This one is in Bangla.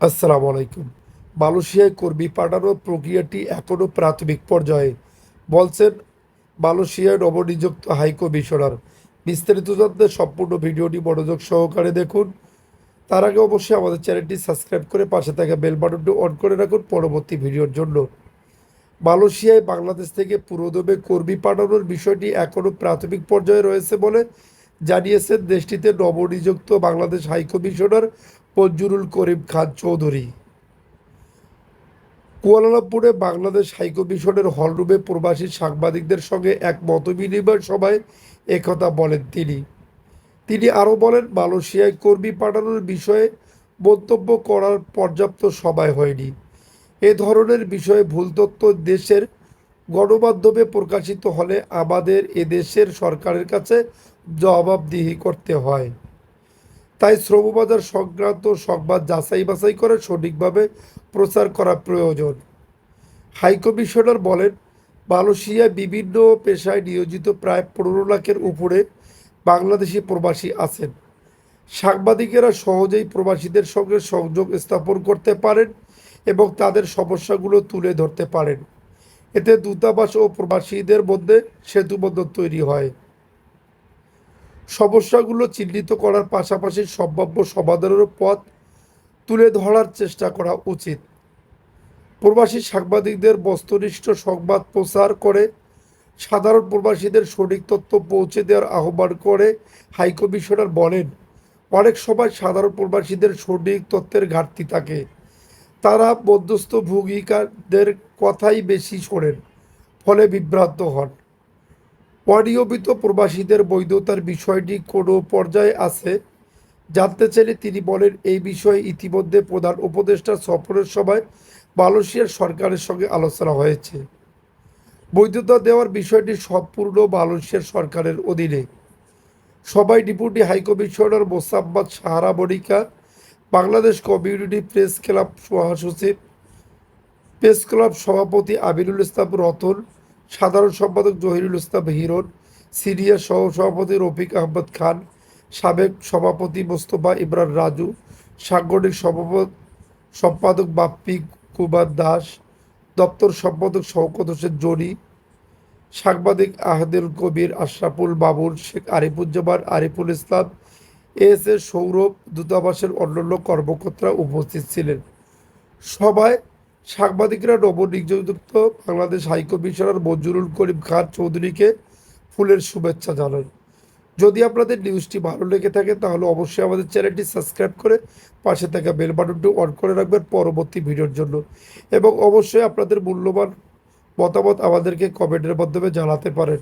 আসসালামু আলাইকুম। মালয়েশিয়ায় কর্মী পাঠানোর প্রক্রিয়াটি এখনও প্রাথমিক পর্যায়ে, বলছেন মালয়েশিয়ায় নবনিযুক্ত হাইকমিশনার বিস্তারিত জানতে সম্পূর্ণ ভিডিওটি মনোযোগ সহকারে দেখুন। তার আগে অবশ্যই আমাদের চ্যানেলটি সাবস্ক্রাইব করে পাশে থাকা বেল বাটনটি অন করে রাখুন পরবর্তী ভিডিওর জন্য। মালয়েশিয়ায় বাংলাদেশ থেকে পুরোদমে কর্মী পাঠানোর বিষয়টি এখনও প্রাথমিক পর্যায়ে রয়েছে বলে জানিয়েছেন দেশটিতে নবনিযুক্ত বাংলাদেশ হাইকমিশনার মঞ্জুরুল করিম খান চৌধুরী। কুয়ালালামপুরে বাংলাদেশ হাইকমিশনের হলরুমে প্রবাসী সাংবাদিকদের সঙ্গে এক মতবিনিময় সভায় একথা বলেন তিনি। তিনি আরও বলেন, মালয়েশিয়ায় কর্মী পাঠানোর বিষয়ে মন্তব্য করার পর্যাপ্ত সময় হয়নি। এ ধরনের বিষয়ে ভুল তথ্য দেশের গণমাধ্যমে প্রকাশিত হলে আমাদের এদেশের সরকারের কাছে জবাবদিহি করতে হয়। তাই শ্রমবাজার সংক্রান্ত সংবাদ যাচাই বাছাই করে সঠিকভাবে প্রচার করা প্রয়োজন। হাইকমিশনার বলেন, মালয়েশিয়ায় বিভিন্ন পেশায় নিয়োজিত প্রায় পনেরো লাখের উপরে বাংলাদেশি প্রবাসী আছেন। সাংবাদিকেরা সহজেই প্রবাসীদের সঙ্গে সংযোগ স্থাপন করতে পারেন এবং তাদের সমস্যাগুলো তুলে ধরতে পারেন। এতে দূতাবাস ও প্রবাসীদের মধ্যে সেতুবন্ধন তৈরি হয়। সমস্যাগুলো চিহ্নিত করার পাশাপাশি সম্ভাব্য সমাধানের পথ তুলে ধরার চেষ্টা করা উচিত। প্রবাসী সাংবাদিকদের বস্তুনিষ্ঠ সংবাদ প্রচার করে সাধারণ প্রবাসীদের সঠিক তথ্য পৌঁছে দেওয়ার আহ্বান করে হাইকমিশনার বলেন, অনেক সময় সাধারণ প্রবাসীদের সঠিক তথ্যের ঘাটতি থাকে। তারা মধ্যস্থ ভূমিকাদের কথাই বেশি শোনেন, ফলে বিভ্রান্ত হন। অনিয়মিত প্রবাসীদের বৈধতার বিষয়টি কোনো পর্যায়ে আছে? জানতে চাইলে তিনি বলেন, এই বিষয়ে ইতিমধ্যে প্রধান উপদেষ্টা সফরের সময় মালয়েশিয়ার সরকারের সঙ্গে আলোচনা হয়েছে। বৈধতা দেওয়ার বিষয়টি সম্পূর্ণ মালয়েশিয়ার সরকারের অধীনে। সবাই deputy high commissioner Mosammat Sahara Banika Bangladesh community press club মহাসচিব প্রেস ক্লাব সভাপতি আমিনুল ইসলাম রতন, সাধারণ সম্পাদক জহিরুল ইসলাম হিরণ সিনিয়র সহ সভাপতি রফিক আহমদ খান, সাবেক সভাপতি মোস্তফা ইমরান রাজু, সাংগঠনিক সভাপত সম্পাদক বাপ্পি কুমার দাস, দপ্তর সম্পাদক শওকত হোসেন জনি, সাংবাদিক আহদেল কবির, আশরাফুল বাবুল শেখ আরিফুজ্জামান, আরিফুল ইসলাম এস এ সৌরভ, দূতাবাসের অন্যান্য কর্মকর্তারা উপস্থিত ছিলেন। সভায় সাংবাদিকরা নবনিযুক্ত বাংলাদেশ হাইকমিশনার মঞ্জুরুল করিম খান চৌধুরীকে ফুলের শুভেচ্ছা জানান যদি আপনাদের নিউজটি ভালো লেগে থাকে, তাহলে অবশ্যই আমাদের চ্যানেলটি সাবস্ক্রাইব করে পাশে থাকা বেল বাটনটি অন করে রাখবেন পরবর্তী ভিডিওর জন্য। এবং অবশ্যই আপনাদের মূল্যবান মতামত আমাদেরকে কমেন্টের মাধ্যমে জানাতে পারেন।